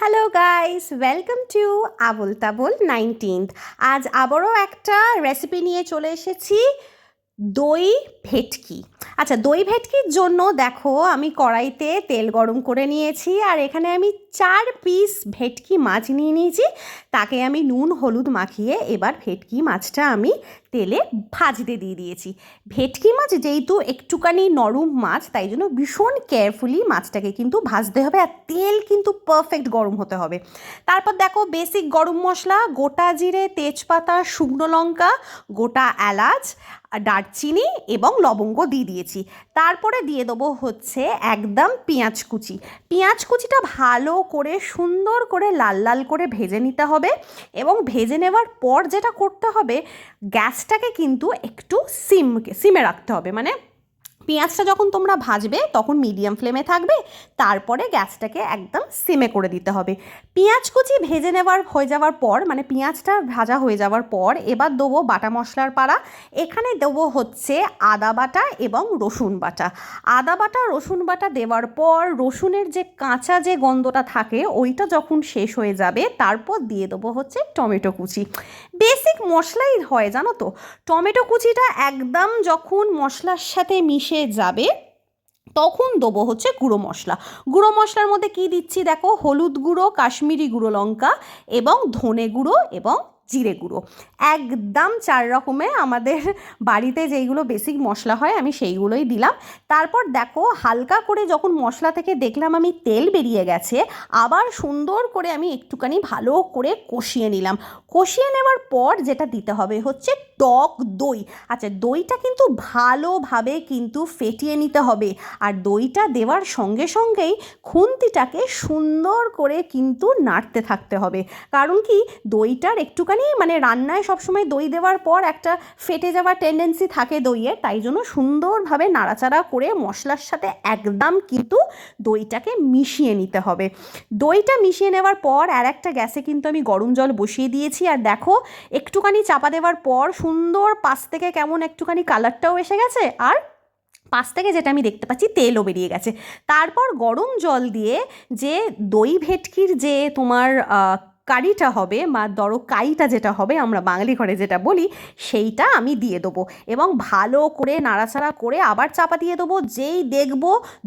Hello guys welcome to Abol Tabol nineteenth আজ আবারও একটা রেসিপি নিয়ে চলে এসেছি, দই ভেটকি। আচ্ছা দই ভেটকির জন্য দেখো, আমি কড়াইতে তেল গরম করে নিয়েছি, আর এখানে আমি চার পিস ভেটকি মাছ নিয়ে নিয়েছি। তাকে আমি নুন, হলুদ মাখিয়ে এবার ভেটকি মাছটা আমি তেলে ভাজতে দিয়ে দিয়েছি। ভেটকি মাছ যেহেতু একটুখানি নরম মাছ, তাই জন্য ভীষণ কেয়ারফুলি মাছটাকে কিন্তু ভাজতে হবে আর তেল কিন্তু পারফেক্ট গরম হতে হবে। তারপর দেখো বেসিক গরম মশলা, গোটা জিরে, তেজপাতা, শুকনো লঙ্কা, গোটা এলাচ, দারচিনি এবং লবঙ্গ দিয়ে দিয়েছি। তারপরে দিয়ে দেবো হচ্ছে একদম পেঁয়াজ কুচি। পেঁয়াজ কুচিটা ভালো করে, সুন্দর করে লাল লাল করে ভেজে নিতে হবে এবং ভেজে নেওয়ার পর যেটা করতে হবে, গ্যাসটাকে কিন্তু একটু সিমকে সিমে রাখতে হবে। মানে পেঁয়াজটা যখন তোমরা ভাজবে, তখন মিডিয়াম ফ্লেমে থাকবে, তারপরে গ্যাসটাকে একদম সিমে করে দিতে হবে। পেঁয়াজ কুচি ভেজে নেওয়ার হয়ে যাওয়ার পর মানে পেঁয়াজটা ভাজা হয়ে যাওয়ার পর, এবার দেবো বাটা মশলার পাড়া এখানে দেবো হচ্ছে আদা বাটা এবং রসুন বাটা। আদা বাটা, রসুন বাটা দেওয়ার পর, রসুনের যে কাঁচা যে গন্ধটা থাকে, ওইটা যখন শেষ হয়ে যাবে, তারপর দিয়ে দেবো হচ্ছে টমেটো কুচি। বেসিক মশলাই হয়, জানো তো? টমেটো কুচিটা একদম যখন মশলার সাথে মিশে যাবে, তখন দেবো হচ্ছে গুঁড়ো মশলা। গুঁড়ো মশলার মধ্যে কি দিচ্ছি দেখো? হলুদ গুঁড়ো, কাশ্মীরি গুঁড়ো লঙ্কা এবং ধনে গুঁড়ো এবং জিরে গুঁড়ো। একদম চার রকমে আমাদের বাড়িতে যেইগুলো বেসিক মশলা হয়, আমি সেইগুলোই দিলাম। তারপর দেখো, হালকা করে যখন মশলা থেকে দেখলাম আমি তেল বেরিয়ে গেছে, আবার সুন্দর করে আমি একটুখানি ভালো করে কষিয়ে নিলাম। কষিয়ে নেওয়ার পর যেটা দিতে হবে হচ্ছে টক দই। আচ্ছা দইটা কিন্তু ভালোভাবে কিন্তু ফেটিয়ে নিতে হবে। আর দইটা দেওয়ার সঙ্গে সঙ্গেই খুন্তিটাকে সুন্দর করে কিন্তু নাড়তে থাকতে হবে। কারণ কি, দইটার একটুখানি মানে রান্নায় সবসময় দই দেওয়ার পর একটা ফেটে যাওয়ার টেন্ডেন্সি থাকে দইয়ের। তাই জন্য সুন্দরভাবে নাড়াচাড়া করে মশলার সাথে একদম কিন্তু দইটাকে মিশিয়ে নিতে হবে। দইটা মিশিয়ে নেওয়ার পর আর একটা গ্যাসে কিন্তু আমি গরম জল বসিয়ে দিয়েছি। আর দেখো, একটুখানি চাপা দেওয়ার পর সুন্দর পাশ থেকে কেমন একটুখানি কালারটাও এসে গেছে, আর পাশ থেকে যেটা আমি দেখতে পাচ্ছি তেলও বেরিয়ে গেছে। তারপর গরম জল দিয়ে যে দই ভেটকির যে তোমার কারিটা হবে বা ধরো কাইটা যেটা হবে, আমরা বাঙালি ঘরে যেটা বলি, সেইটা আমি দিয়ে দেবো। এবং ভালো করে নাড়াচাড়া করে আবার চাপা দিয়ে দেবো, যেই দেখব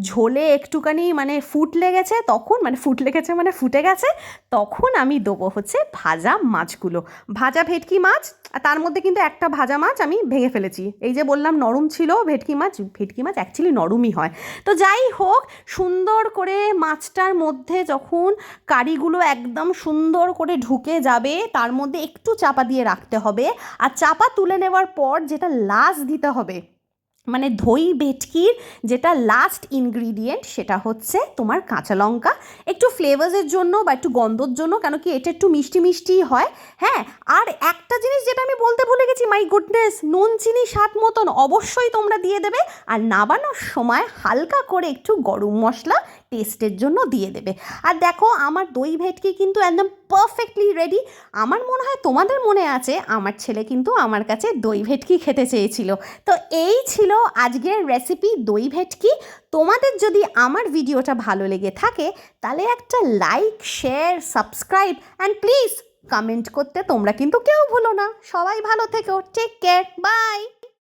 ঝোলে একটুখানি মানে ফুট লেগেছে, তখন মানে ফুট লেগেছে মানে ফুটে গেছে, তখন আমি দেবো হচ্ছে ভাজা মাছগুলো। ভাজা ভেটকি মাছ আর তার মধ্যে কিন্তু একটা ভাজা মাছ আমি ভেঙে ফেলেছি। এই যে বললাম নরম ছিল ভেটকি মাছ ভেটকি মাছ অ্যাকচুয়ালি নরমই হয়। তো যাই হোক, সুন্দর করে মাছটার মধ্যে যখন কারিগুলো একদম সুন্দর করে ঢুকে যাবে, তার মধ্যে একটু চাপা দিয়ে রাখতে হবে আর চাপা তুলে নেওয়ার পর যেটা লাস্ট দিতে হবে মানে দই ভেটকির যেটা লাস্ট ইনগ্রিডিয়েন্ট সেটা হচ্ছে তোমার কাঁচা লঙ্কা। একটু ফ্লেভার্সের জন্য বা একটু গন্ধর জন্য, কেন কি এটা একটু মিষ্টি মিষ্টি হয় হ্যাঁ? আর একটা জিনিস যেটা আমি বলতে ভুলে গেছি মাই গুডনেস নুন, চিনি, স্বাদ মতন অবশ্যই তোমরা দিয়ে দেবে। আর নাবানোর সময় হালকা করে একটু গরম মশলা টেস্টের জন্য দিয়ে দেবে। আর দেখো, আমার দই ভেটকি কিন্তু একদম পারফেক্টলি রেডি আমার মনে হয় তোমাদের মনে আছে, আমার ছেলে কিন্তু আমার কাছে দই ভেটকি খেতে চেয়েছিল। তো এই ছিল আজকের রেসিপি দই ভেটকি। তোমাদের যদি আমার ভিডিওটা ভালো লেগে থাকে, তাহলে একটা like share subscribe and please comment করতে তোমরা কিন্তু কেউ ভুলো না। সবাই ভালো থেকো টেক কেয়ার বাই